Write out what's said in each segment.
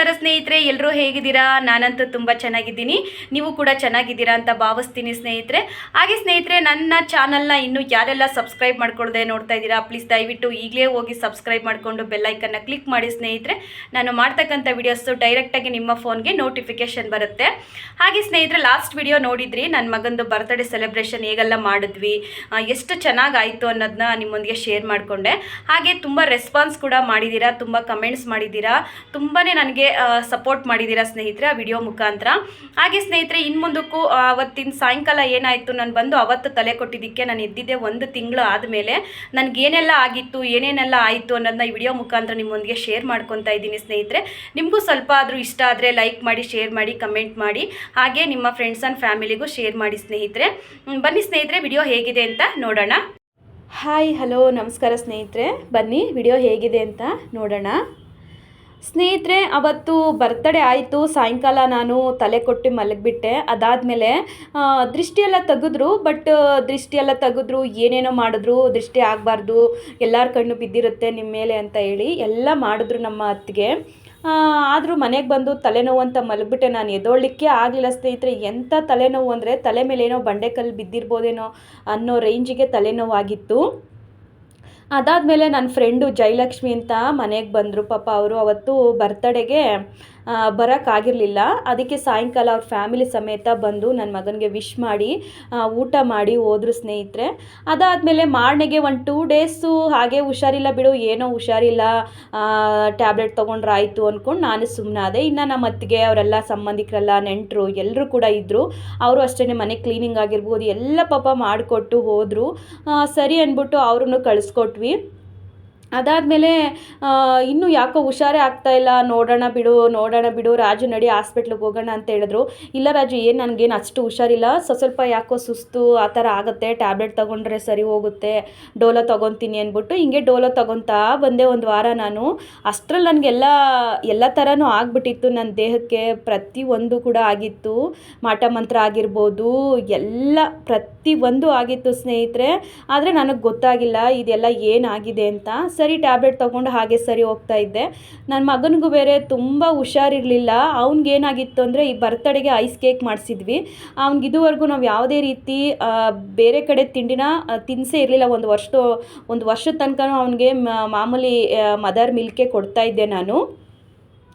ನಮಸ್ಕಾರ ಸ್ನೇಹಿತರೆ ಎಲ್ಲರೂ ಹೇಗಿದ್ದೀರಾ? ನಾನಂತೂ ತುಂಬ ಚೆನ್ನಾಗಿದ್ದೀನಿ. ನೀವು ಕೂಡ ಚೆನ್ನಾಗಿದ್ದೀರಾ ಅಂತ ಭಾವಿಸ್ತೀನಿ ಸ್ನೇಹಿತರೆ. ಹಾಗೆ ಸ್ನೇಹಿತರೆ, ನನ್ನ ಚಾನಲ್ನ ಇನ್ನೂ ಯಾರೆಲ್ಲ ಸಬ್ಸ್ಕ್ರೈಬ್ ಮಾಡ್ಕೊಳ್ದೆ ನೋಡ್ತಾ ಇದ್ದೀರಾ, ಪ್ಲೀಸ್ ದಯವಿಟ್ಟು ಈಗಲೇ ಹೋಗಿ ಸಬ್ಸ್ಕ್ರೈಬ್ ಮಾಡಿಕೊಂಡು ಬೆಲ್ಲೈಕನ್ನ ಕ್ಲಿಕ್ ಮಾಡಿ ಸ್ನೇಹಿತರೆ. ನಾನು ಮಾಡ್ತಕ್ಕಂಥ ವಿಡಿಯೋಸು ಡೈರೆಕ್ಟಾಗಿ ನಿಮ್ಮ ಫೋನ್ಗೆ ನೋಟಿಫಿಕೇಶನ್ ಬರುತ್ತೆ. ಹಾಗೆ ಸ್ನೇಹಿತರೆ ಲಾಸ್ಟ್ ವಿಡಿಯೋ ನೋಡಿದ್ರಿ ನನ್ನ ಮಗಂದು ಬರ್ತ್ಡೇ ಸೆಲೆಬ್ರೇಷನ್ ಹೇಗೆಲ್ಲ ಮಾಡಿದ್ವಿ ಎಷ್ಟು ಚೆನ್ನಾಗಾಯಿತು ಅನ್ನೋದನ್ನ ನಿಮ್ಮೊಂದಿಗೆ ಶೇರ್ ಮಾಡಿಕೊಂಡೆ. ಹಾಗೆ ತುಂಬ ರೆಸ್ಪಾನ್ಸ್ ಕೂಡ ಮಾಡಿದ್ದೀರಾ, ತುಂಬ ಕಮೆಂಟ್ಸ್ ಮಾಡಿದ್ದೀರಾ. ತುಂಬಾ ನನಗೆ ಸಪೋರ್ಟ್ ಮಾಡಿದ್ದೀರಾ ಸ್ನೇಹಿತರೆ ಆ ವಿಡಿಯೋ ಮುಖಾಂತರ. ಹಾಗೆ ಸ್ನೇಹಿತರೆ ಇನ್ನು ಮುಂದಕ್ಕೂ ಅವತ್ತಿನ ಸಾಯಂಕಾಲ ಏನಾಯಿತು ನಾನು ಬಂದು ಅವತ್ತು ತಲೆ ಕೊಟ್ಟಿದ್ದಕ್ಕೆ ನಾನು ಎದ್ದಿದ್ದೆ ಒಂದು ತಿಂಗಳು ಆದಮೇಲೆ. ನನಗೇನೆಲ್ಲ ಆಗಿತ್ತು, ಏನೇನೆಲ್ಲ ಆಯಿತು ಅನ್ನೋದನ್ನ ಈ ವಿಡಿಯೋ ಮುಖಾಂತರ ನಿಮ್ಮೊಂದಿಗೆ ಶೇರ್ ಮಾಡ್ಕೊತಾ ಇದ್ದೀನಿ ಸ್ನೇಹಿತರೆ. ನಿಮಗೂ ಸ್ವಲ್ಪ ಆದರೂ ಇಷ್ಟ ಆದರೆ ಲೈಕ್ ಮಾಡಿ ಶೇರ್ ಮಾಡಿ ಕಮೆಂಟ್ ಮಾಡಿ. ಹಾಗೆ ನಿಮ್ಮ ಫ್ರೆಂಡ್ಸ್ ಆ್ಯಂಡ್ ಫ್ಯಾಮಿಲಿಗೂ ಶೇರ್ ಮಾಡಿ ಸ್ನೇಹಿತರೆ. ಬನ್ನಿ ಸ್ನೇಹಿತರೆ ವಿಡಿಯೋ ಹೇಗಿದೆ ಅಂತ ನೋಡೋಣ. ಹಾಯ್ ಹಲೋ ನಮಸ್ಕಾರ ಸ್ನೇಹಿತರೆ. ಬನ್ನಿ ವಿಡಿಯೋ ಹೇಗಿದೆ ಅಂತ ನೋಡೋಣ. ಸ್ನೇಹಿತರೆ, ಅವತ್ತು ಬರ್ತಡೇ ಆಯಿತು. ಸಾಯಂಕಾಲ ನಾನು ತಲೆ ಕೊಟ್ಟು ಮಲಗಿಬಿಟ್ಟೆ. ಅದಾದಮೇಲೆ ದೃಷ್ಟಿಯೆಲ್ಲ ತೆಗೆದ್ರು. ಬಟ್ ದೃಷ್ಟಿಯೆಲ್ಲ ತೆಗೆದ್ರು. ಏನೇನೋ ಮಾಡಿದ್ರು. ದೃಷ್ಟಿ ಆಗಬಾರ್ದು. ಎಲ್ಲರ ಕಣ್ಣು ಬಿದ್ದಿರುತ್ತೆ ನಿಮ್ಮ ಮೇಲೆ ಅಂತ ಹೇಳಿ ಎಲ್ಲ ಮಾಡಿದ್ರು ನಮ್ಮ ಅತ್ತಿಗೆ. ಆದರೂ ಮನೆಗೆ ಬಂದು ತಲೆನೋವು ಅಂತ ಮಲಗಿಬಿಟ್ಟೆ ನಾನು. ಎದೋಳ್ಲಿಕ್ಕೆ ಆಗಲಿಲ್ಲ ಸ್ನೇಹಿತರೆ. ಎಂಥ ತಲೆನೋವು ಅಂದರೆ ತಲೆ ಮೇಲೆ ಏನೋ ಬಂಡೆಕಲ್ಲು ಬಿದ್ದಿರ್ಬೋದೇನೋ ಅನ್ನೋ ರೇಂಜಿಗೆ ತಲೆನೋವಾಗಿತ್ತು. ಅದಾದಮೇಲೆ ನನ್ನ ಫ್ರೆಂಡು ಜಯಲಕ್ಷ್ಮಿ ಅಂತ ಮನೆಗೆ ಬಂದರು. ಪಾಪ ಅವರು ಅವತ್ತು ಬರ್ತಡೆಗೆ ಬರೋಕ್ಕಾಗಿರಲಿಲ್ಲ. ಅದಕ್ಕೆ ಸಾಯಂಕಾಲ ಅವ್ರ ಫ್ಯಾಮಿಲಿ ಸಮೇತ ಬಂದು ನನ್ನ ಮಗನಿಗೆ ವಿಶ್ ಮಾಡಿ ಊಟ ಮಾಡಿ ಹೋದ್ರು ಸ್ನೇಹಿತರೆ. ಅದಾದಮೇಲೆ ಮಾರನೆಗೆ ಒಂದು ಟೂ ಡೇಸು ಹಾಗೆ ಹುಷಾರಿಲ್ಲ ಬಿಡು, ಏನೋ ಹುಷಾರಿಲ್ಲ ಟ್ಯಾಬ್ಲೆಟ್ ತೊಗೊಂಡ್ರೆ ಆಯಿತು ಅಂದ್ಕೊಂಡು ನಾನು ಸುಮ್ಮನಾದೆ ಇನ್ನು ನಮ್ಮ ಅತ್ತಿಗೆ ಅವರೆಲ್ಲ ಸಂಬಂಧಿಕರೆಲ್ಲ, ನೆಂಟರು ಎಲ್ಲರೂ ಕೂಡ ಇದ್ದರು ಅವರು ಅಷ್ಟೇ ಮನೆ ಕ್ಲೀನಿಂಗ್ ಆಗಿರ್ಬೋದು, ಎಲ್ಲ ಪಾಪ ಮಾಡಿಕೊಟ್ಟು ಹೋದರು. ಸರಿ ಅಂದ್ಬಿಟ್ಟು ಅವ್ರನ್ನು ಕಳಿಸ್ಕೊಟ್ವಿ. ಅದಾದಮೇಲೆ ಇನ್ನೂ ಯಾಕೋ ಹುಷಾರೇ ಆಗ್ತಾ ಇಲ್ಲ, ನೋಡೋಣ ಬಿಡು ನೋಡೋಣ ಬಿಡು, ರಾಜು ನಡಿ ಹಾಸ್ಪಿಟ್ಲಿಗೆ ಹೋಗೋಣ ಅಂತ ಹೇಳಿದ್ರು. ಇಲ್ಲ ರಾಜು, ಏನು ನನಗೇನು ಅಷ್ಟು ಹುಷಾರಿಲ್ಲ ಸ್ವಲ್ಪ ಸ್ವಲ್ಪ ಯಾಕೋ ಸುಸ್ತು, ಆ ಥರ ಆಗುತ್ತೆ, ಟ್ಯಾಬ್ಲೆಟ್ ತೊಗೊಂಡ್ರೆ ಸರಿ ಹೋಗುತ್ತೆ, ಡೋಲೋ ತೊಗೊತೀನಿ ಅಂದ್ಬಿಟ್ಟು ಹಿಂಗೆ ಡೋಲೋ ತೊಗೊತಾ ಬಂದೆ ಒಂದು ವಾರ ನಾನು. ಅಷ್ಟರಲ್ಲಿ ನನಗೆಲ್ಲ, ಎಲ್ಲ ಥರನೂ ಆಗಿಬಿಟ್ಟಿತ್ತು ನನ್ನ ದೇಹಕ್ಕೆ ಪ್ರತಿಯೊಂದು ಕೂಡ ಆಗಿತ್ತು. ಮಾಟ ಮಂತ್ರ ಆಗಿರ್ಬೋದು, ಎಲ್ಲ, ಪ್ರತಿ ಒಂದು ಆಗಿತ್ತು ಸ್ನೇಹಿತರೆ. ಆದರೆ ನನಗೆ ಗೊತ್ತಾಗಿಲ್ಲ, ಇದೆಲ್ಲ ಏನಾಗಿದೆ ಅಂತ. ಸರಿ ಟ್ಯಾಬ್ಲೆಟ್ ತೊಗೊಂಡು ಹಾಗೆ ಸರಿ ಹೋಗ್ತಾ ಇದ್ದೆ. ನನ್ನ ಮಗನಿಗೂ ಬೇರೆ ತುಂಬ ಹುಷಾರಿರಲಿಲ್ಲ. ಅವ್ನಿಗೇನಾಗಿತ್ತು ಅಂದರೆ ಈ ಬರ್ತಡೆಗೆ ಐಸ್ ಕೇಕ್ ಮಾಡಿಸಿದ್ವಿ. ಅವ್ನಿಗೆ ಇದುವರೆಗೂ ನಾವು ಯಾವುದೇ ರೀತಿ ಬೇರೆ ಕಡೆ ತಿಂಡಿನ ತಿನ್ನಿಸೇ ಇರಲಿಲ್ಲ. ಒಂದು ವರ್ಷದ ಒಂದು ವರ್ಷದ ತನಕ ಅವನಿಗೆ ಮಾಮೂಲಿ ಮದರ್ ಮಿಲ್ಕೆ ಕೊಡ್ತಾ ಇದ್ದೆ ನಾನು.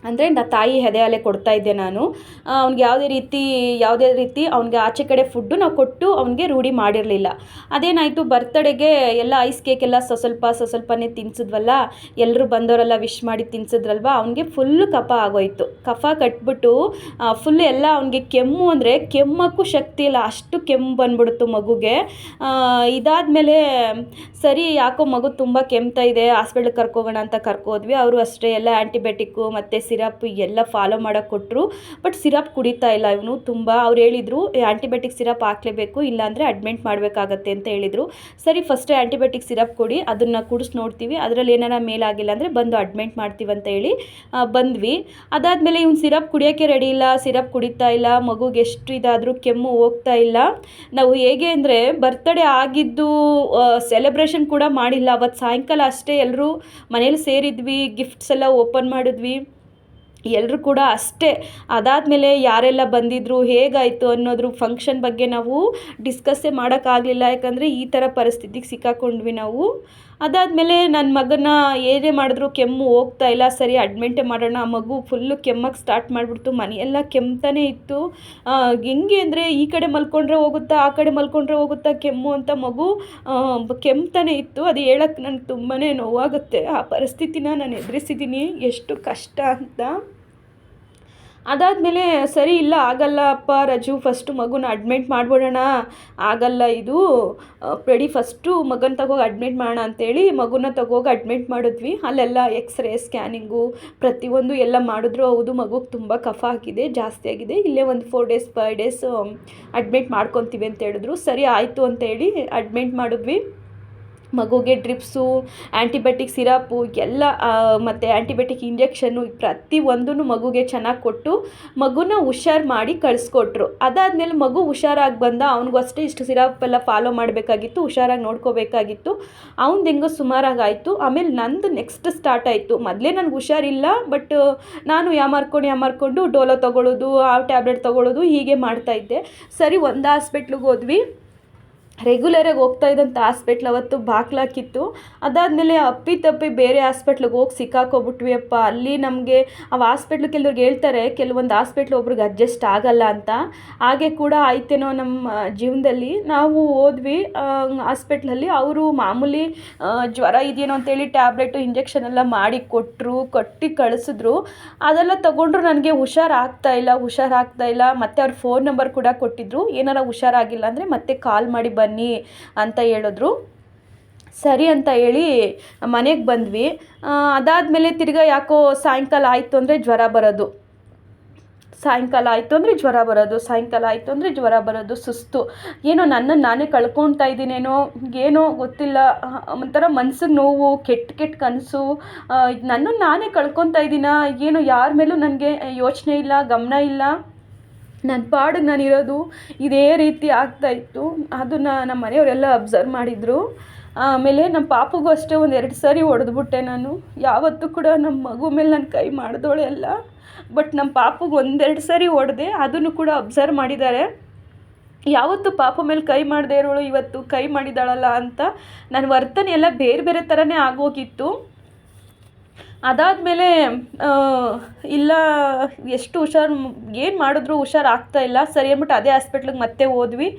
ಅಂದರೆ ನಾ ತಾಯಿ ಹೆದೆಯಲ್ಲೇ ಕೊಡ್ತಾ ಇದ್ದೆ ನಾನು. ಅವ್ನಿಗೆ ಯಾವುದೇ ರೀತಿ ಯಾವುದೇ ರೀತಿ ಅವ್ನಿಗೆ ಆಚೆ ಕಡೆ ಫುಡ್ಡು ನಾವು ಕೊಟ್ಟು ಅವ್ನಿಗೆ ರೂಢಿ ಮಾಡಿರಲಿಲ್ಲ. ಅದೇನಾಯಿತು, ಬರ್ತಡೆಗೆ ಎಲ್ಲ ಐಸ್ ಕೇಕ್ ಎಲ್ಲ ಸ್ವ ಸ್ವಲ್ಪ ಸ್ವ ಸ್ವಲ್ಪನೇ ತಿನ್ಸಿದ್ವಲ್ಲ ಎಲ್ಲರೂ ಬಂದವರೆಲ್ಲ ವಿಶ್ ಮಾಡಿ ತಿನ್ಸಿದ್ರಲ್ವ, ಅವ್ನಿಗೆ ಫುಲ್ಲು ಕಫ ಆಗೋಯಿತು. ಕಫ ಕಟ್ಬಿಟ್ಟು ಫುಲ್ ಎಲ್ಲ ಅವನಿಗೆ ಕೆಮ್ಮು ಅಂದರೆ ಕೆಮ್ಮಕ್ಕೂ ಶಕ್ತಿ ಇಲ್ಲ, ಅಷ್ಟು ಕೆಮ್ಮು ಬಂದ್ಬಿಡ್ತು ಮಗುಗೆ. ಇದಾದಮೇಲೆ ಸರಿ, ಯಾಕೋ ಮಗು ತುಂಬ ಕೆಮ್ತಾ ಇದೆ ಹಾಸ್ಪಿಟ್ಲಿಗೆ ಕರ್ಕೋಗೋಣ ಅಂತ ಕರ್ಕೋದ್ವಿ ಅವರು ಅಷ್ಟೇ ಎಲ್ಲ ಆ್ಯಂಟಿಬಯೋಟಿಕ್ಕು ಮತ್ತು ಸಿರಪ್ ಎಲ್ಲ ಫಾಲೋ ಮಾಡೋಕ್ಕೆ ಕೊಟ್ಟರು ಬಟ್ ಸಿರಪ್ ಕುಡಿತಾ ಇಲ್ಲ. ಇವನು ತುಂಬ, ಅವ್ರು ಹೇಳಿದರು ಆ್ಯಂಟಿಬಯೋಟಿಕ್ ಸಿರಪ್ ಹಾಕಲೇಬೇಕು, ಇಲ್ಲಾಂದರೆ ಅಡ್ಮಿಟ್ ಮಾಡಬೇಕಾಗತ್ತೆ ಅಂತ ಹೇಳಿದರು. ಸರಿ ಫಸ್ಟ್ ಆ್ಯಂಟಿಬಯೋಟಿಕ್ ಸಿರಪ್ ಕೊಡಿ, ಅದನ್ನು ಕುಡಿಸ್ ನೋಡ್ತೀವಿ. ಅದರಲ್ಲಿ ಏನಾರ ಮೇಲಾಗಿಲ್ಲ ಅಂದರೆ ಬಂದು ಅಡ್ಮಿಟ್ ಮಾಡ್ತೀವಿ ಅಂತ ಹೇಳಿ ಬಂದ್ವಿ. ಅದಾದಮೇಲೆ ಇವ್ನು ಸಿರಪ್ ಕುಡಿಯೋಕ್ಕೆ ರೆಡಿ ಇಲ್ಲ, ಸಿರಪ್ ಕುಡಿತಾ ಇಲ್ಲ, ಮಗುಗೆ ಎಷ್ಟು ಇದಾದರೂ ಕೆಮ್ಮು ಹೋಗ್ತಾ ಇಲ್ಲ. ನಾವು ಹೇಗೆ ಅಂದರೆ ಬರ್ತ್ಡೇ ಆಗಿದ್ದು ಸೆಲೆಬ್ರೇಷನ್ ಕೂಡ ಮಾಡಿಲ್ಲ. ಅವತ್ತು ಸಾಯಂಕಾಲ ಅಷ್ಟೇ ಎಲ್ಲರೂ ಮನೇಲಿ ಸೇರಿದ್ವಿ ಗಿಫ್ಟ್ಸ್ ಎಲ್ಲ ಓಪನ್ ಮಾಡಿದ್ವಿ. ಎಲ್ಲರೂ ಕೂಡ ಅಷ್ಟೇ. ಅದಾದಮೇಲೆ ಯಾರೆಲ್ಲ ಬಂದಿದ್ದರು ಹೇಗಾಯಿತು ಅನ್ನೋದ್ರ ಫಂಕ್ಷನ್ ಬಗ್ಗೆ ನಾವು ಡಿಸ್ಕಸ್ಸೇ ಮಾಡೋಕ್ಕಾಗಲಿಲ್ಲ. ಯಾಕಂದರೆ ಈ ಥರ ಪರಿಸ್ಥಿತಿಗೆ ಸಿಕ್ಕಾಕೊಂಡ್ವಿ ನಾವು. ಅದಾದಮೇಲೆ ನನ್ನ ಮಗನ ಏನೇ ಮಾಡಿದ್ರು ಕೆಮ್ಮು ಹೋಗ್ತಾ ಇಲ್ಲ. ಸರಿ ಅಡ್ಮಿಂಟೇ ಮಾಡೋಣ. ಆ ಮಗು ಫುಲ್ಲು ಕೆಮ್ಮಕ್ಕೆ ಸ್ಟಾರ್ಟ್ ಮಾಡಿಬಿಡ್ತು. ಮನೆಯೆಲ್ಲ ಕೆಮ್ತಾನೆ ಇತ್ತು. ಹೆಂಗೆ ಅಂದರೆ ಈ ಕಡೆ ಮಲ್ಕೊಂಡ್ರೆ ಹೋಗುತ್ತಾ, ಆ ಕಡೆ ಮಲ್ಕೊಂಡ್ರೆ ಹೋಗುತ್ತಾ ಕೆಮ್ಮು ಅಂತ ಮಗು ಕೆಮ್ತಾನೆ ಇತ್ತು. ಅದು ಹೇಳಕ್ಕೆ ನನಗೆ ತುಂಬಾ ನೋವಾಗುತ್ತೆ. ಆ ಪರಿಸ್ಥಿತಿನ ನಾನು ಎದುರಿಸಿದ್ದೀನಿ ಎಷ್ಟು ಕಷ್ಟ ಅಂತ. ಅದಾದಮೇಲೆ ಸರಿ ಇಲ್ಲ, ಆಗಲ್ಲ ಅಪ್ಪ ರಜು ಫಸ್ಟು ಮಗುನ ಅಡ್ಮಿಟ್ ಮಾಡ್ಬಿಡೋಣ, ಆಗಲ್ಲ ಇದು ರೆಡಿ ಫಸ್ಟು ಮಗನ ತಗೋಗಿ ಅಡ್ಮಿಟ್ ಮಾಡೋಣ ಅಂತೇಳಿ ಮಗುನ ತಗೋಗಿ ಅಡ್ಮಿಟ್ ಮಾಡಿದ್ವಿ. ಅಲ್ಲೆಲ್ಲ ಎಕ್ಸ್ರೇ ಸ್ಕ್ಯಾನಿಂಗು ಪ್ರತಿಯೊಂದು ಎಲ್ಲ ಮಾಡಿದ್ರು. ಹೌದು, ಮಗುಗೆ ತುಂಬ ಕಫ ಆಗಿದೆ, ಜಾಸ್ತಿ ಆಗಿದೆ. ಇಲ್ಲೇ ಒಂದು four days five days admit ಮಾಡ್ಕೊತೀವಿ ಅಂತ ಹೇಳಿದ್ರು. ಸರಿ, ಆಯಿತು ಅಂತೇಳಿ ಅಡ್ಮಿಟ್ ಮಾಡಿದ್ವಿ. ಮಗುಗೆ ಡ್ರಿಪ್ಸು ಆ್ಯಂಟಿಬಯೋಟಿಕ್ ಸಿರಪ್ಪು ಎಲ್ಲ ಮತ್ತು ಆ್ಯಂಟಿಬಯೋಟಿಕ್ ಇಂಜೆಕ್ಷನ್ನು ಪ್ರತಿ ಒಂದೂ ಮಗುಗೆ ಚೆನ್ನಾಗಿ ಕೊಟ್ಟು ಮಗುನ ಹುಷಾರು ಮಾಡಿ ಕಳಿಸ್ಕೊಟ್ರು. ಅದಾದಮೇಲೆ ಮಗು ಹುಷಾರಾಗಿ ಬಂದ, ಅವ್ನಿಗೂ ಅಷ್ಟೇ ಇಷ್ಟು ಸಿರಪ್ ಎಲ್ಲ ಫಾಲೋ ಮಾಡಬೇಕಾಗಿತ್ತು, ಹುಷಾರಾಗಿ ನೋಡ್ಕೋಬೇಕಾಗಿತ್ತು. ಅವ್ನ್ದು ಹೆಂಗೋ ಸುಮಾರಾಗಿ ಆಯಿತು. ಆಮೇಲೆ ನಂದು ನೆಕ್ಸ್ಟ್ ಸ್ಟಾರ್ಟ್ ಆಯಿತು. ಮೊದಲೇ ನನಗೆ ಹುಷಾರಿಲ್ಲ, ಬಟ್ ನಾನು ಯಾಮಾರ್ಕೊಂಡು ಯಾಮಾರ್ಕೊಂಡು ಡೋಲೋ ತೊಗೊಳ್ಳೋದು ಆ ಟ್ಯಾಬ್ಲೆಟ್ ತೊಗೊಳ್ಳೋದು ಹೀಗೆ ಮಾಡ್ತಾಯಿದ್ದೆ ಸರಿ, ಒಂದು ಹಾಸ್ಪಿಟ್ಲಿಗೆ ಹೋದ್ವಿ. ರೆಗ್ಯುಲರಾಗಿ ಹೋಗ್ತಾ ಇದ್ದಂಥ ಹಾಸ್ಪಿಟ್ಲ್ ಅವತ್ತು ಬಾಗ್ಲಾಕಿತ್ತು ಅದಾದಮೇಲೆ ಅಪ್ಪಿತಪ್ಪಿ ಬೇರೆ ಹಾಸ್ಪಿಟ್ಲಿಗೆ ಹೋಗಿ ಸಿಕ್ಕಾಕೋಬಿಟ್ವಿ ಅಪ್ಪ. ಅಲ್ಲಿ ನಮಗೆ ಆ ಹಾಸ್ಪಿಟ್ಲ್ ಕೆಲವ್ರಿಗೆ ಹೇಳ್ತಾರೆ, ಕೆಲವೊಂದು ಹಾಸ್ಪಿಟ್ಲ್ ಒಬ್ರಿಗೆ ಅಡ್ಜಸ್ಟ್ ಆಗಲ್ಲ ಅಂತ. ಹಾಗೆ ಕೂಡ ಆಯ್ತೇನೋ ನಮ್ಮ ಜೀವನದಲ್ಲಿ. ನಾವು ಹೋದ್ವಿ ಹಾಸ್ಪಿಟ್ಲಲ್ಲಿ ಅವರು ಮಾಮೂಲಿ ಜ್ವರ ಇದೆಯೇನೋ ಅಂತೇಳಿ ಟ್ಯಾಬ್ಲೆಟು ಇಂಜೆಕ್ಷನ್ ಎಲ್ಲ ಮಾಡಿ ಕೊಟ್ಟರು ಕಟ್ಟಿ ಕಳಿಸಿದ್ರು. ಅದೆಲ್ಲ ತೊಗೊಂಡ್ರು ನನಗೆ ಹುಷಾರಾಗ್ತಾ ಇಲ್ಲ ಹುಷಾರಾಗ್ತಾ ಇಲ್ಲ. ಮತ್ತು ಅವ್ರ ಫೋನ್ ನಂಬರ್ ಕೂಡ ಕೊಟ್ಟಿದ್ರು. ಏನಾರ ಹುಷಾರಾಗಿಲ್ಲ ಅಂದರೆ ಮತ್ತೆ ಕಾಲ್ ಮಾಡಿ ಬನ್ನಿ ಅಂತ ಹೇಳಿದ್ರು. ಸರಿ ಅಂತ ಹೇಳಿ ಮನೆಗೆ ಬಂದ್ವಿ. ಅದಾದಮೇಲೆ ತಿರ್ಗಾ ಯಾಕೋ ಸಾಯಂಕಾಲ ಆಯಿತು ಅಂದರೆ ಜ್ವರ ಬರೋದು. ಸಾಯಂಕಾಲ ಆಯಿತು ಅಂದರೆ ಜ್ವರ ಬರೋದು, ಸಾಯಂಕಾಲ ಆಯಿತು ಅಂದರೆ ಜ್ವರ ಬರೋದು, ಸುಸ್ತು. ಏನೋ ನನ್ನನ್ನು ನಾನೇ ಕಳ್ಕೊಳ್ತಾ ಇದ್ದೀನೇನೋ, ಏನೋ ಗೊತ್ತಿಲ್ಲ. ಒಂಥರ ಮನ್ಸಿಗೆ ನೋವು, ಕೆಟ್ಟ ಕೆಟ್ಟ ಕನಸು. ನನ್ನನ್ನು ನಾನೇ ಕಳ್ಕೊತಾ ಇದ್ದೀನ? ಏನೋ ಯಾರ ಮೇಲೂ ನನಗೆ ಯೋಚನೆ ಇಲ್ಲ, ಗಮನ ಇಲ್ಲ. ನನ್ನ ಪಾಡಿಗೆ ನಾನು ಇರೋದು ಇದೇ ರೀತಿ ಆಗ್ತಾಯಿತ್ತು ಅದನ್ನು ನಮ್ಮ ಮನೆಯವರೆಲ್ಲ ಅಬ್ಸರ್ವ್ ಮಾಡಿದರು. ಆಮೇಲೆ ನಮ್ಮ ಪಾಪುಗೂ ಅಷ್ಟೇ ಒಂದು ಎರಡು ಸಾರಿ ಹೊಡೆದ್ಬಿಟ್ಟೆ ನಾನು. ಯಾವತ್ತೂ ಕೂಡ ನಮ್ಮ ಮಗು ಮೇಲೆ ನಾನು ಕೈ ಮಾಡಿದೋಳೆ ಅಲ್ಲ. ಬಟ್ ನಮ್ಮ ಪಾಪುಗೆ ಒಂದೆರಡು ಸಾರಿ ಹೊಡೆದೆ, ಅದನ್ನು ಕೂಡ ಅಬ್ಸರ್ವ್ ಮಾಡಿದ್ದಾರೆ. ಯಾವತ್ತು ಪಾಪ ಮೇಲೆ ಕೈ ಮಾಡದೇ ಇರೋಳು, ಇವತ್ತು ಕೈ ಮಾಡಿದಾಳಲ್ಲ ಅಂತ. ನನ್ನ ವರ್ತನೆ ಎಲ್ಲ ಬೇರೆ ಬೇರೆ ಥರನೇ ಆಗೋಗಿತ್ತು. ಅದಾದಮೇಲೆ ಇಲ್ಲ, ಎಷ್ಟು ಹುಷಾರು, ಏನು ಮಾಡಿದ್ರು ಹುಷಾರು ಇಲ್ಲ. ಸರಿ ಅಂದ್ಬಿಟ್ಟು ಅದೇ ಹಾಸ್ಪಿಟ್ಲಿಗೆ ಮತ್ತೆ ಹೋದ್ವಿ.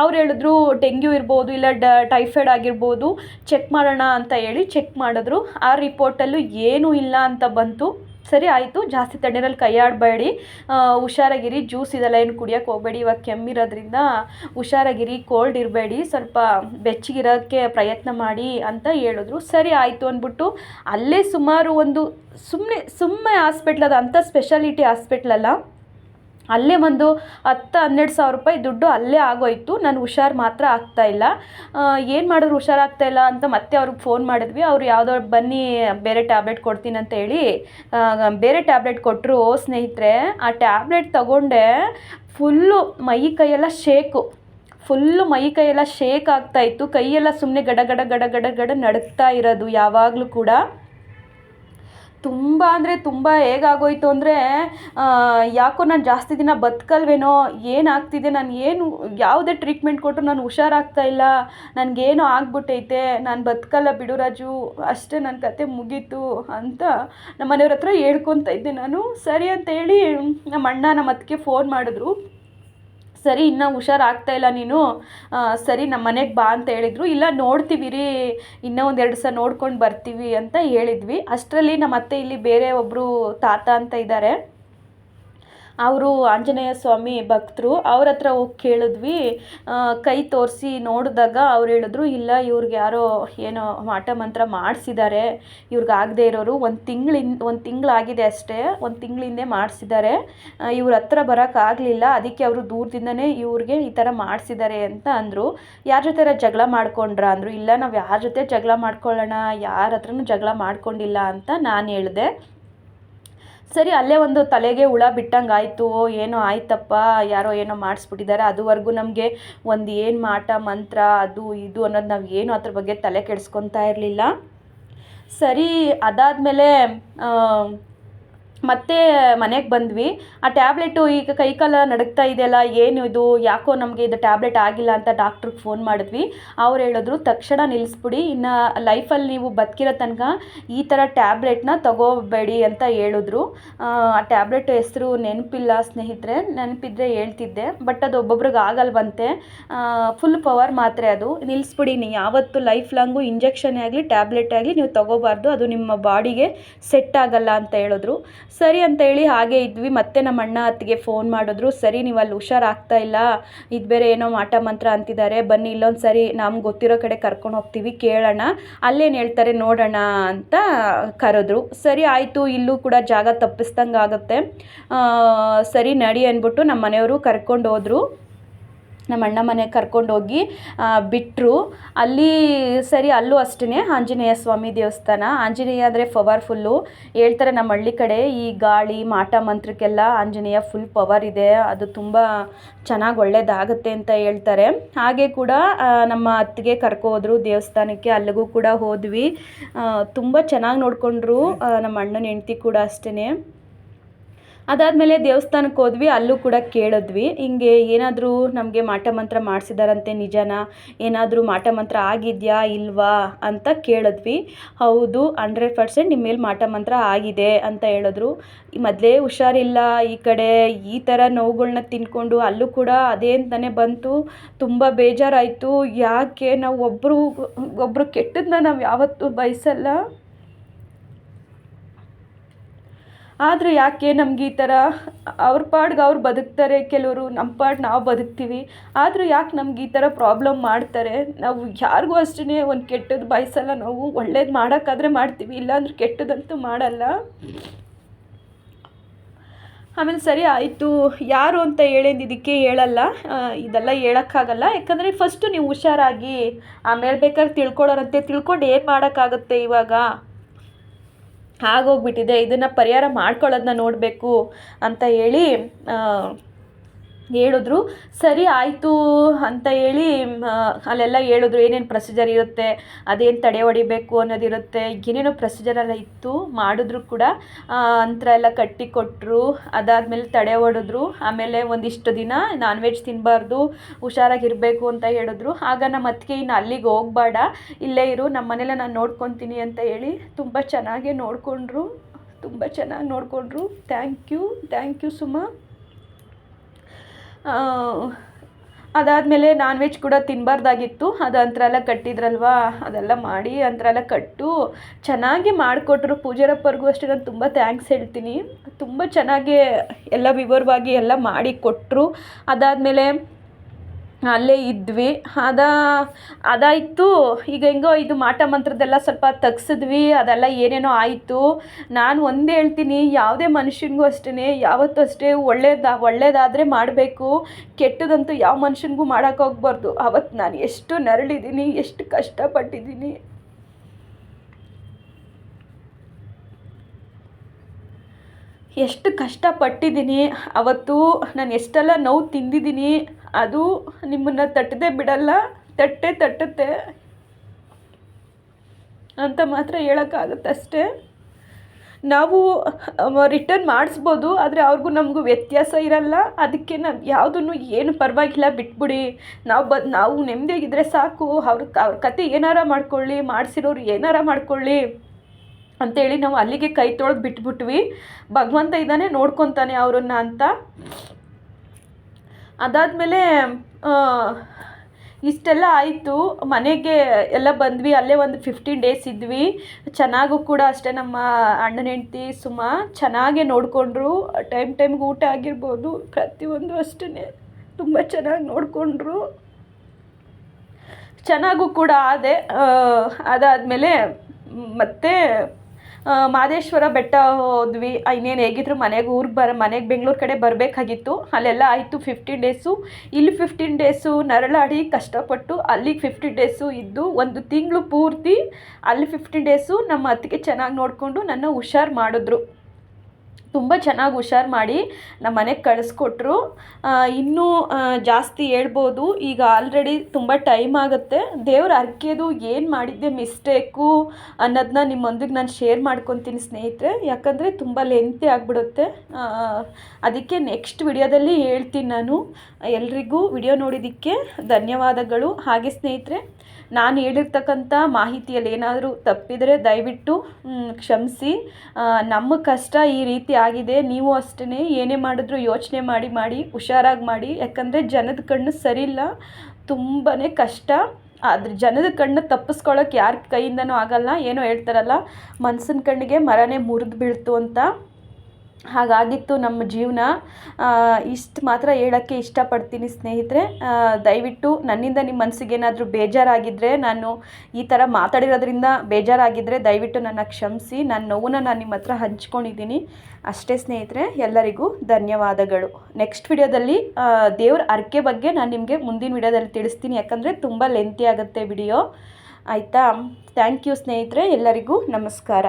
ಅವ್ರು ಹೇಳಿದ್ರು, ಡೆಂಗ್ಯೂ ಇರ್ಬೋದು, ಇಲ್ಲ ಡ, ಟೈಫಾಯ್ಡ್ ಆಗಿರ್ಬೋದು ಚೆಕ್ ಮಾಡೋಣ ಅಂತ ಹೇಳಿ ಚೆಕ್ ಮಾಡಿದ್ರು. ಆ ರಿಪೋರ್ಟಲ್ಲೂ ಏನೂ ಇಲ್ಲ ಅಂತ ಬಂತು. ಸರಿ ಆಯಿತು, ಜಾಸ್ತಿ ತಣ್ಣೀರಲ್ಲಿ ಕೈ ಹುಷಾರಾಗಿರಿ, ಜ್ಯೂಸ್ ಇದೆಲ್ಲ ಏನು ಕುಡಿಯೋಕ್ಕೆ ಹೋಗಬೇಡಿ. ಇವಾಗ ಕೆಮ್ಮಿರೋದ್ರಿಂದ ಹುಷಾರಾಗಿರಿ ಕೋಲ್ಡ್ ಇರಬೇಡಿ. ಸ್ವಲ್ಪ ಬೆಚ್ಚಗಿರೋಕ್ಕೆ ಪ್ರಯತ್ನ ಮಾಡಿ ಅಂತ ಹೇಳಿದ್ರು. ಸರಿ ಆಯಿತು ಅಂದ್ಬಿಟ್ಟು ಅಲ್ಲೇ ಸುಮಾರು ಒಂದು ಸುಮ್ಮನೆ ಸುಮ್ಮನೆ ಹಾಸ್ಪಿಟ್ಲದ ಅಂಥ ಸ್ಪೆಷಾಲಿಟಿ ಹಾಸ್ಪಿಟ್ಲಲ್ಲ ಅಲ್ಲೇ ಒಂದು ಹತ್ತು ಹನ್ನೆರಡು ಸಾವಿರ ರೂಪಾಯಿ ದುಡ್ಡು ಅಲ್ಲೇ ಆಗೋಯ್ತು. ನಾನು ಹುಷಾರು ಮಾತ್ರ ಆಗ್ತಾ ಇಲ್ಲ. ಏನು ಮಾಡಿದ್ರು ಹುಷಾರಾಗ್ತಾ ಇಲ್ಲ ಅಂತ ಮತ್ತೆ ಅವ್ರಿಗೆ ಫೋನ್ ಮಾಡಿದ್ವಿ. ಅವ್ರು ಯಾವುದೋ ಬನ್ನಿ, ಬೇರೆ ಟ್ಯಾಬ್ಲೆಟ್ ಕೊಡ್ತೀನಿ ಅಂತ ಹೇಳಿ ಬೇರೆ ಟ್ಯಾಬ್ಲೆಟ್ ಕೊಟ್ಟರು ಸ್ನೇಹಿತರೆ. ಆ ಟ್ಯಾಬ್ಲೆಟ್ ತಗೊಂಡೆ, ಫುಲ್ಲು ಮೈ ಕೈಯೆಲ್ಲ ಶೇಕು. ಫುಲ್ಲು ಮೈ ಕೈಯೆಲ್ಲ ಶೇಕ್ ಆಗ್ತಾ ಇತ್ತು. ಕೈಯೆಲ್ಲ ಸುಮ್ಮನೆ ಗಡ ಗಡ ಗಡ ಗಡ ಗಡ ನಡುಗ್ತಾ ಇರೋದು ಯಾವಾಗಲೂ ಕೂಡ. ತುಂಬ ಅಂದರೆ ತುಂಬ ಹೇಗಾಗೋಯ್ತು ಅಂದರೆ ಯಾಕೋ ನಾನು ಜಾಸ್ತಿ ದಿನ ಬದುಕಲ್ವೇನೋ, ಏನಾಗ್ತಿದೆ, ನಾನು ಏನು, ಯಾವುದೇ ಟ್ರೀಟ್ಮೆಂಟ್ ಕೊಟ್ಟರು ನಾನು ಹುಷಾರಾಗ್ತಾ ಇಲ್ಲ, ನನಗೇನೋ ಆಗ್ಬಿಟ್ಟೈತೆ, ನಾನು ಬದುಕಲ್ಲ ಬಿಡು ರಾಜು, ಅಷ್ಟೇ ನನ್ನ ಕತೆ ಮುಗೀತು ಅಂತ ನಮ್ಮ ಮನೆಯವ್ರ ಹತ್ರ ಹೇಳ್ಕೊತಾ ಇದ್ದೆ ನಾನು. ಸರಿ ಅಂತ ಹೇಳಿ ನಮ್ಮ ಅಣ್ಣ ನಮ್ಮ ಅದಕ್ಕೆ ಫೋನ್ ಮಾಡಿದ್ರು. ಸರಿ, ಇನ್ನೂ ಹುಷಾರಾಗ್ತಾ ಇಲ್ಲ ನೀನು. ಸರಿ, ನಮ್ಮ ಮನೆಗೆ ಬಾ ಅಂತ ಹೇಳಿದರು. ಇಲ್ಲ ನೋಡ್ತೀವಿ ರೀ ಇನ್ನೂ ಒಂದು ಎರಡು ಸಲ ನೋಡ್ಕೊಂಡು ಬರ್ತೀವಿ ಅಂತ ಹೇಳಿದ್ವಿ. ಅಷ್ಟರಲ್ಲಿ ನಮ್ಮ ಅತ್ತೆ ಇಲ್ಲಿ ಬೇರೆ ಒಬ್ಬರು ತಾತ ಅಂತ ಇದ್ದಾರೆ. ಅವರು ಆಂಜನೇಯ ಸ್ವಾಮಿ ಭಕ್ತರು, ಅವ್ರ ಹತ್ರ ಹೋಗಿ ಕೇಳಿದ್ವಿ. ಕೈ ತೋರಿಸಿ ನೋಡಿದಾಗ ಅವ್ರು ಹೇಳಿದ್ರು, ಇಲ್ಲ, ಇವ್ರಿಗೆ ಯಾರೋ ಏನೋ ಮಾಟ ಮಂತ್ರ ಮಾಡಿಸಿದ್ದಾರೆ. ಇವ್ರಿಗೆ ಆಗದೇ ಇರೋರು, ಒಂದು ತಿಂಗಳಿಂದ ಒಂದು ತಿಂಗಳಾಗಿದೆ ಅಷ್ಟೇ, ಒಂದು ತಿಂಗಳಿಂದೆ ಮಾಡಿಸಿದ್ದಾರೆ. ಇವ್ರ ಹತ್ರ ಬರೋಕ್ಕಾಗಲಿಲ್ಲ ಅದಕ್ಕೆ ಅವರು ದೂರದಿಂದನೇ ಇವ್ರಿಗೆ ಈ ಥರ ಮಾಡಿಸಿದ್ದಾರೆ ಅಂತ ಅಂದರು. ಯಾರ ಜೊತೆ ಜಗಳ ಮಾಡ್ಕೊಂಡ್ರ ಅಂದರು. ಇಲ್ಲ, ನಾವು ಯಾರ ಜೊತೆ ಜಗಳ ಮಾಡ್ಕೊಳ್ಳೋಣ, ಯಾರ ಹತ್ರನೂ ಜಗಳ ಮಾಡ್ಕೊಂಡಿಲ್ಲ ಅಂತ ನಾನು ಹೇಳಿದೆ. ಸರಿ, ಅಲ್ಲೇ ಒಂದು ತಲೆಗೆ ಹುಳ ಬಿಟ್ಟಂಗೆ ಆಯಿತು ಏನೋ ಆಯ್ತಪ್ಪ, ಯಾರೋ ಏನೋ ಮಾಡಿಸ್ಬಿಟ್ಟಿದ್ದಾರೆ, ಅದುವರೆಗೂ ನಮಗೆ ಒಂದು ಏನು ಮಾಟ, ಮಂತ್ರ, ಅದು ಇದು ಅನ್ನೋದು ನಾವು ಏನು ಅದ್ರ ಬಗ್ಗೆ ತಲೆ ಕೆಡಿಸ್ಕೊತಾ ಇರಲಿಲ್ಲ. ಸರಿ, ಅದಾದಮೇಲೆ ಮತ್ತೆ ಮನೆಗೆ ಬಂದ್ವಿ. ಆ ಟ್ಯಾಬ್ಲೆಟು ಈಗ ಕೈ ಕಾಲ ನಡುಗ್ತಾ ಇದೆಯಲ್ಲ, ಏನು ಇದು, ಯಾಕೋ ನಮಗೆ ಇದು ಟ್ಯಾಬ್ಲೆಟ್ ಆಗಿಲ್ಲ ಅಂತ ಡಾಕ್ಟ್ರಿಗೆ ಫೋನ್ ಮಾಡಿದ್ವಿ. ಅವ್ರು ಹೇಳಿದ್ರು, ತಕ್ಷಣ ನಿಲ್ಲಿಸ್ಬಿಡಿ ಇನ್ನು ಲೈಫಲ್ಲಿ ನೀವು ಬದುಕಿರೋ ತನಕ ಈ ಥರ ಟ್ಯಾಬ್ಲೆಟ್ನ ತಗೋಬೇಡಿ ಅಂತ ಹೇಳಿದ್ರು. ಆ ಟ್ಯಾಬ್ಲೆಟ್ ಹೆಸರು ನೆನಪಿಲ್ಲ ಸ್ನೇಹಿತರೆ, ನೆನಪಿದ್ರೆ ಹೇಳ್ತಿದ್ದೆ, ಬಟ್ ಅದು ಒಬ್ಬೊಬ್ರಿಗೆ ಆಗಲ್ವಂತೆ. ಫುಲ್ ಪವರ್ ಮಾತ್ರೆ ಅದು. ನಿಲ್ಲಿಸ್ಬಿಡಿ ನೀವು ಯಾವತ್ತು ಲೈಫ್ ಲಾಂಗು ಇಂಜೆಕ್ಷನ್ ಆಗಲಿ, ಟ್ಯಾಬ್ಲೆಟ್ ಆಗಲಿ ನೀವು ತಗೋಬಾರ್ದು, ಅದು ನಿಮ್ಮ ಬಾಡಿಗೆ ಸೆಟ್ ಆಗಲ್ಲ ಅಂತ ಹೇಳಿದ್ರು. ಸರಿ ಅಂತ ಹೇಳಿ ಹಾಗೆ ಇದ್ವಿ. ಮತ್ತೆ ನಮ್ಮ ಅಣ್ಣ ಅತ್ತಿಗೆ ಫೋನ್ ಮಾಡಿದ್ರು. ಸರಿ, ನೀವು ಅಲ್ಲಿ ಹುಷಾರಾಗ್ತಾ ಇಲ್ಲ. ಇದು ಬೇರೆ ಏನೋ ಮಾಟ ಮಂತ್ರ ಅಂತಿದ್ದಾರೆ. ಬನ್ನಿ, ಇಲ್ಲೊಂದು ಸರಿ ನಮ್ಗೆ ಗೊತ್ತಿರೋ ಕಡೆ ಕರ್ಕೊಂಡು ಹೋಗ್ತೀವಿ. ಕೇಳೋಣ. ಅಲ್ಲೇನು ಹೇಳ್ತಾರೆ ನೋಡೋಣ ಅಂತ ಕರೆದ್ರು. ಸರಿ, ಆಯಿತು. ಇಲ್ಲೂ ಕೂಡ ಜಾಗ ತಪ್ಪಿಸ್ದಂಗೆ ಆಗುತ್ತೆ. ಸರಿ ನಡಿ ಅಂದ್ಬಿಟ್ಟು ನಮ್ಮ ಮನೆಯವರು ಕರ್ಕೊಂಡು ಹೋದ್ರು. ನಮ್ಮ ಅಣ್ಣ ಮನೆಗೆ ಕರ್ಕೊಂಡೋಗಿ ಬಿಟ್ಟರು ಅಲ್ಲಿ ಸರಿ, ಅಲ್ಲೂ ಅಷ್ಟೇ ಆಂಜನೇಯ ಸ್ವಾಮಿ ದೇವಸ್ಥಾನ. ಆಂಜನೇಯ ಅಂದರೆ ಪವರ್ಫುಲ್ಲು ಹೇಳ್ತಾರೆ ನಮ್ಮ ಹಳ್ಳಿ ಕಡೆ ಈ ಗಾಳಿ, ಮಾಟ ಮಂತ್ರಕ್ಕೆಲ್ಲ ಆಂಜನೇಯ ಫುಲ್ ಪವರ್ ಇದೆ. ಅದು ತುಂಬ ಚೆನ್ನಾಗಿ ಒಳ್ಳೇದಾಗುತ್ತೆ ಅಂತ ಹೇಳ್ತಾರೆ. ಹಾಗೆ ಕೂಡ ನಮ್ಮ ಅತ್ತಿಗೆ ಕರ್ಕೊ ಹೋದ್ರು ದೇವಸ್ಥಾನಕ್ಕೆ. ಅಲ್ಲಿಗೂ ಕೂಡ ಹೋದ್ವಿ. ತುಂಬ ಚೆನ್ನಾಗಿ ನೋಡಿಕೊಂಡ್ರು ನಮ್ಮ ಅಣ್ಣನ ಹೆಂಡ್ತಿ ಕೂಡ ಅಷ್ಟೇ ಅದಾದಮೇಲೆ ದೇವಸ್ಥಾನಕ್ಕೆ ಹೋದ್ವಿ, ಅಲ್ಲೂ ಕೂಡ ಕೇಳಿದ್ವಿ. ಹಿಂಗೆ ಏನಾದರೂ ನಮಗೆ ಮಾಟ ಮಂತ್ರ ಮಾಡಿಸಿದಾರಂತೆ ನಿಜಾನ? ಏನಾದರೂ ಮಾಟ ಮಂತ್ರ ಆಗಿದೆಯಾ, ಇಲ್ವಾ ಅಂತ ಕೇಳಿದ್ವಿ. ಹೌದು ಹಂಡ್ರೆಡ್ ಪರ್ಸೆಂಟ್ ನಿಮ್ಮ ಮೇಲೆ ಮಾಟ ಮಂತ್ರ ಆಗಿದೆ ಅಂತ ಹೇಳಿದ್ರು. ಮೊದಲೇ ಹುಷಾರಿಲ್ಲ, ಈ ಕಡೆ ಈ ಥರ ನೋವುಗಳನ್ನ ತಿನ್ಕೊಂಡು ಅಲ್ಲೂ ಕೂಡ ಅದೇ ಅಂತಲೇ ಬಂತು. ತುಂಬ ಬೇಜಾರಾಯಿತು. ಯಾಕೆ ನಾವು ಒಬ್ಬರು ಒಬ್ಬರು ಕೆಟ್ಟದನ್ನ ನಾವು ಯಾವತ್ತೂ ಬಯಸಲ್ಲ? ಆದರೂ ಯಾಕೆ ನಮ್ಗೆ ಈ ಥರ ಅವ್ರ ಪಾಡ್ಗೆ ಅವ್ರು ಬದುಕ್ತಾರೆ ಕೆಲವರು ನಮ್ಮ ಪಾಡ್ ನಾವು ಬದುಕ್ತೀವಿ. ಆದರೂ ಯಾಕೆ ನಮ್ಗೆ ಈ ಥರ ಪ್ರಾಬ್ಲಮ್ ಮಾಡ್ತಾರೆ? ನಾವು ಯಾರಿಗೂ ಅಷ್ಟೇ ಒಂದು ಕೆಟ್ಟದ್ದು ಬಯಸಲ್ಲ ನಾವು ಒಳ್ಳೇದು ಮಾಡೋಕ್ಕಾದ್ರೆ ಮಾಡ್ತೀವಿ ಇಲ್ಲಾಂದ್ರೆ ಕೆಟ್ಟದಂತೂ ಮಾಡಲ್ಲ. ಆಮೇಲೆ ಸರಿ ಆಯಿತು ಯಾರು ಅಂತ ಹೇಳಿದ್ದಕ್ಕೆ ಹೇಳಲ್ಲ. ಆ, ಇದೆಲ್ಲ ಹೇಳೋಕ್ಕಾಗಲ್ಲ. ಯಾಕಂದರೆ ಫಸ್ಟು ನೀವು ಹುಷಾರಾಗಿ ಆಮೇಲೆ ಬೇಕಾದ್ರೆ ತಿಳ್ಕೊಳ್ಳೋರಂತೆ ತಿಳ್ಕೊಂಡು ಏನು ಮಾಡೋಕ್ಕಾಗುತ್ತೆ ಇವಾಗ? ಆಗೋಗ್ಬಿಟ್ಟಿದೆ ಇದನ್ನು ಪರಿಹಾರ ಮಾಡ್ಕೊಳ್ಳೋದನ್ನ ನೋಡಬೇಕು ಅಂತ ಹೇಳಿ ಹೇಳಿದ್ರು, ಸರಿ ಆಯಿತು ಅಂತ ಹೇಳಿ ಅಲ್ಲೆಲ್ಲ ಹೇಳಿದ್ರು, ಏನೇನು ಪ್ರೊಸೀಜರ್ ಇರುತ್ತೆ, ಅದೇನು ತಡೆ ಹೊಡಿಬೇಕು ಅನ್ನೋದಿರುತ್ತೆ, ಏನೇನೋ ಪ್ರೊಸೀಜರ್ ಎಲ್ಲ ಇತ್ತು, ಮಾಡಿದ್ರು ಕೂಡ ಅಂತರ ಅಂತ್ರ ಎಲ್ಲ ಕಟ್ಟಿ ಕೊಟ್ಟರು ಅದಾದಮೇಲೆ ತಡೆ ಹೊಡೆದ್ರು, ಆಮೇಲೆ ಒಂದಿಷ್ಟು ದಿನ ನಾನ್ ವೆಜ್ ತಿನ್ನಬಾರ್ದು ಹುಷಾರಾಗಿರಬೇಕು ಅಂತ ಹೇಳಿದ್ರು. ಆಗ ನಮ್ಮ ಅತ್ತಿಗೆ ಇನ್ನು ಅಲ್ಲಿಗೆ ಹೋಗಬೇಡ, ಇಲ್ಲೇ ಇರು, ನಮ್ಮ ಮನೇಲೆ ನಾನು ನೋಡ್ಕೊತೀನಿ ಅಂತ ಹೇಳಿ ತುಂಬ ಚೆನ್ನಾಗೇ ನೋಡಿಕೊಂಡ್ರು, ತುಂಬ ಚೆನ್ನಾಗಿ ನೋಡಿಕೊಂಡ್ರು. Thank you thank you Suma. ಅದಾದಮೇಲೆ ನಾನ್ ವೆಜ್ ಕೂಡ ತಿನ್ನಬಾರ್ದಾಗಿತ್ತು ಅದು ಅಂತರಲ್ಲ ಕಟ್ಟಿದ್ರಲ್ವಾ? ಅದೆಲ್ಲ ಮಾಡಿ ಅಂತರಲ್ಲ ಕಟ್ಟು. ಚೆನ್ನಾಗಿ ಮಾಡಿಕೊಟ್ರು. ಪೂಜಾರಪ್ಪರಿಗೂ ಅಷ್ಟೇ ನಾನು ತುಂಬ ಥ್ಯಾಂಕ್ಸ್ ಹೇಳ್ತೀನಿ. ತುಂಬ ಚೆನ್ನಾಗಿ ಎಲ್ಲ ವಿವರವಾಗಿ ಎಲ್ಲ ಮಾಡಿ ಕೊಟ್ಟರು ಅದಾದಮೇಲೆ ಅಲ್ಲೇ ಇದ್ವಿ. ಅದ, ಅದಾಯಿತು. ಈಗ ಹೆಂಗೋ ಇದು ಮಾಟ ಮಂತ್ರದ್ದೆಲ್ಲ ಸ್ವಲ್ಪ ತಗ್ಸಿದ್ವಿ. ಅದೆಲ್ಲ ಏನೇನೋ ಆಯಿತು. ನಾನು ಒಂದೇ ಹೇಳ್ತೀನಿ, ಯಾವುದೇ ಮನುಷ್ಯನಿಗೂ ಅಷ್ಟೇ ಯಾವತ್ತೂ ಅಷ್ಟೇ ಒಳ್ಳೇದ, ಒಳ್ಳೇದಾದರೆ ಮಾಡಬೇಕು. ಕೆಟ್ಟದಂತೂ ಯಾವ ಮನುಷ್ಯನಿಗೂ ಮಾಡೋಕ್ಕೋಗ್ಬಾರ್ದು ಅವತ್ತು ನಾನು ಎಷ್ಟು ನರಳಿದ್ದೀನಿ, ಎಷ್ಟು ಕಷ್ಟಪಟ್ಟಿದ್ದೀನಿ. ಎಷ್ಟು ಕಷ್ಟಪಟ್ಟಿದ್ದೀನಿ. ಅವತ್ತು ನಾನು ಎಷ್ಟೆಲ್ಲ ನೋವು ತಿಂದಿದ್ದೀನಿ. ಅದು ನಿಮ್ಮನ್ನು ತಟ್ಟದೆ ಬಿಡಲ್ಲ, ತಟ್ಟೆ ತಟ್ಟುತ್ತೆ ಅಂತ ಮಾತ್ರ ಹೇಳೋಕ್ಕಾಗುತ್ತೆ ಅಷ್ಟೇ. ನಾವು ರಿಟರ್ನ್ ಮಾಡಿಸ್ಬೋದು, ಆದರೆ ಅವ್ರಿಗೂ ನಮಗೂ ವ್ಯತ್ಯಾಸ ಇರಲ್ಲ. ಅದಕ್ಕೆ ನಾವು ಯಾವುದನ್ನು ಏನು ಪರವಾಗಿಲ್ಲ, ಬಿಟ್ಬಿಡಿ. ನಾವು ಬ, ನಾವು ನೆಮ್ಮದಿಯಾಗಿದ್ದರೆ ಸಾಕು. ಅವ್ರ ಅವ್ರ ಕತೆ ಏನಾರ ಮಾಡ್ಕೊಳ್ಳಿ, ಮಾಡಿಸಿರೋರು ಏನಾರ ಮಾಡ್ಕೊಳ್ಳಿ ಅಂತೇಳಿ ನಾವು ಅಲ್ಲಿಗೆ ಕೈ ತೊಳೆದು ಬಿಟ್ಬಿಟ್ವಿ. ಭಗವಂತ ಇದ್ದಾನೆ ನೋಡ್ಕೊತಾನೆ ಅವರನ್ನು ಅಂತ. ಅದಾದಮೇಲೆ ಇಷ್ಟೆಲ್ಲ ಆಯಿತು. ಮನೆಗೆ ಎಲ್ಲ ಬಂದ್ವಿ. ಅಲ್ಲೇ ಒಂದು ಫಿಫ್ಟೀನ್ ಡೇಸ್ ಇದ್ವಿ. ಚೆನ್ನಾಗೂ ಕೂಡ ಅಷ್ಟೇ ನಮ್ಮ ಅಣ್ಣನ ಹೆಂಡ್ತಿ ಸುಮಾ ಚೆನ್ನಾಗೇ ನೋಡಿಕೊಂಡ್ರು. ಟೈಮ್ ಟೈಮ್ಗೆ ಊಟ ಆಗಿರ್ಬೋದು. ಪ್ರತಿಯೊಂದು ಅಷ್ಟೇ ತುಂಬ ಚೆನ್ನಾಗಿ ನೋಡಿಕೊಂಡ್ರು. ಚೆನ್ನಾಗೂ ಕೂಡ ಆದೆ. ಅದಾದಮೇಲೆ ಮತ್ತೆ ಮಾದೇಶ್ವರ ಬೆಟ್ಟ ಹೋದ್ವಿ. ಇನ್ನೇನು ಹೇಗಿದ್ರು ಮನೆಗೆ ಊರಿಗೆ ಬರ, ಮನೆಗೆ ಬೆಂಗಳೂರು ಕಡೆ ಬರಬೇಕಾಗಿತ್ತು. ಅಲ್ಲೆಲ್ಲ ಆಯಿತು ಫಿಫ್ಟೀನ್ ಡೇಸು ಇಲ್ಲಿ ಫಿಫ್ಟೀನ್ ಡೇಸು ನರಳಾಡಿ ಕಷ್ಟಪಟ್ಟು ಅಲ್ಲಿಗೆ ಫಿಫ್ಟೀನ್ ಡೇಸು ಇದ್ದು ಒಂದು ತಿಂಗಳು ಪೂರ್ತಿ ಅಲ್ಲಿ ಫಿಫ್ಟೀನ್ ಡೇಸು ನಮ್ಮ ಅತ್ತಿಗೆ ಚೆನ್ನಾಗಿ ನೋಡಿಕೊಂಡು ನನ್ನ ಹುಷಾರು ಮಾಡಿದ್ರು. ತುಂಬ ಚೆನ್ನಾಗಿ ಹುಷಾರು ಮಾಡಿ ನಮ್ಮ ಮನೆಗೆ ಕಳಿಸ್ಕೊಟ್ರು. ಇನ್ನೂ ಜಾಸ್ತಿ ಹೇಳ್ಬೋದು. ಈಗ ಆಲ್ರೆಡಿ ತುಂಬ ಟೈಮ್ ಆಗುತ್ತೆ. ದೇವ್ರ ಅರ್ಕೆದು ಏನು ಮಾಡಿದ್ದೆ ಮಿಸ್ಟೇಕು ಅನ್ನೋದನ್ನ ನಿಮ್ಮೊಂದಿಗೆ ನಾನು ಶೇರ್ ಮಾಡ್ಕೊತೀನಿ ಸ್ನೇಹಿತರೆ. ಯಾಕಂದರೆ ತುಂಬ ಲೆಂತಿ ಆಗಿಬಿಡುತ್ತೆ. ಅದಕ್ಕೆ ನೆಕ್ಸ್ಟ್ ವಿಡಿಯೋದಲ್ಲಿ ಹೇಳ್ತೀನಿ ನಾನು. ಎಲ್ರಿಗೂ ವಿಡಿಯೋ ನೋಡಿದ್ದಕ್ಕೆ ಧನ್ಯವಾದಗಳು. ಹಾಗೆ ಸ್ನೇಹಿತರೆ, ನಾನು ಹೇಳಿರ್ತಕ್ಕಂಥ ಮಾಹಿತಿಯಲ್ಲಿ ಏನಾದರೂ ತಪ್ಪಿದರೆ ದಯವಿಟ್ಟು ಕ್ಷಮಿಸಿ. ನಮ್ಮ ಕಷ್ಟ ಈ ರೀತಿ ಆಗಿದೆ, ನೀವು ಅಷ್ಟೇ ಏನೇ ಮಾಡಿದ್ರು ಯೋಚನೆ ಮಾಡಿ ಮಾಡಿ, ಹುಷಾರಾಗಿ ಮಾಡಿ. ಯಾಕಂದರೆ ಜನದ ಕಣ್ಣು ಸರಿಯಿಲ್ಲ ತುಂಬಾ ಕಷ್ಟ. ಅದ್ರ ಜನದ ಕಣ್ಣು ತಪ್ಪಿಸ್ಕೊಳ್ಳೋಕೆ ಯಾರ ಕೈಯಿಂದನೂ ಆಗಲ್ಲ, ಏನೋ ಹೇಳ್ತಾರಲ್ಲ, ಮನ್ಸಿನ ಕಣ್ಣಿಗೆ ಮರನೇ ಮುರಿದು ಬೀಳ್ತು ಅಂತ. ಹಾಗಾಗಿತ್ತು ನಮ್ಮ ಜೀವನ. ಇಷ್ಟು ಮಾತ್ರ ಹೇಳೋಕ್ಕೆ ಇಷ್ಟಪಡ್ತೀನಿ ಸ್ನೇಹಿತರೆ. ದಯವಿಟ್ಟು ನನ್ನಿಂದ ನಿಮ್ಮ ಮನಸ್ಸಿಗೆ ಏನಾದರೂ ಬೇಜಾರಾಗಿದ್ದರೆ ನಾನು ಈ ಥರ ಮಾತಾಡಿರೋದ್ರಿಂದ ಬೇಜಾರಾಗಿದ್ದರೆ ದಯವಿಟ್ಟು ನನ್ನ ಕ್ಷಮಿಸಿ. ನನ್ನ ನೋವನ್ನ ನಾನು ನಿಮ್ಮ ಹತ್ರ ಹಂಚ್ಕೊಂಡಿದ್ದೀನಿ. ಅಷ್ಟೇ ಸ್ನೇಹಿತರೆ, ಎಲ್ಲರಿಗೂ ಧನ್ಯವಾದಗಳು. ನೆಕ್ಸ್ಟ್ ವಿಡಿಯೋದಲ್ಲಿ ದೇವ್ರ ಅರ್ಕೆ ಬಗ್ಗೆ ನಾನು ನಿಮಗೆ ಮುಂದಿನ ವಿಡಿಯೋದಲ್ಲಿ ತಿಳಿಸ್ತೀನಿ. ಯಾಕಂದರೆ ತುಂಬ ಲೆಂತಿ ಆಗುತ್ತೆ ವಿಡಿಯೋ. ಆಯಿತಾ? ಥ್ಯಾಂಕ್ ಯು ಸ್ನೇಹಿತರೆ, ಎಲ್ಲರಿಗೂ ನಮಸ್ಕಾರ.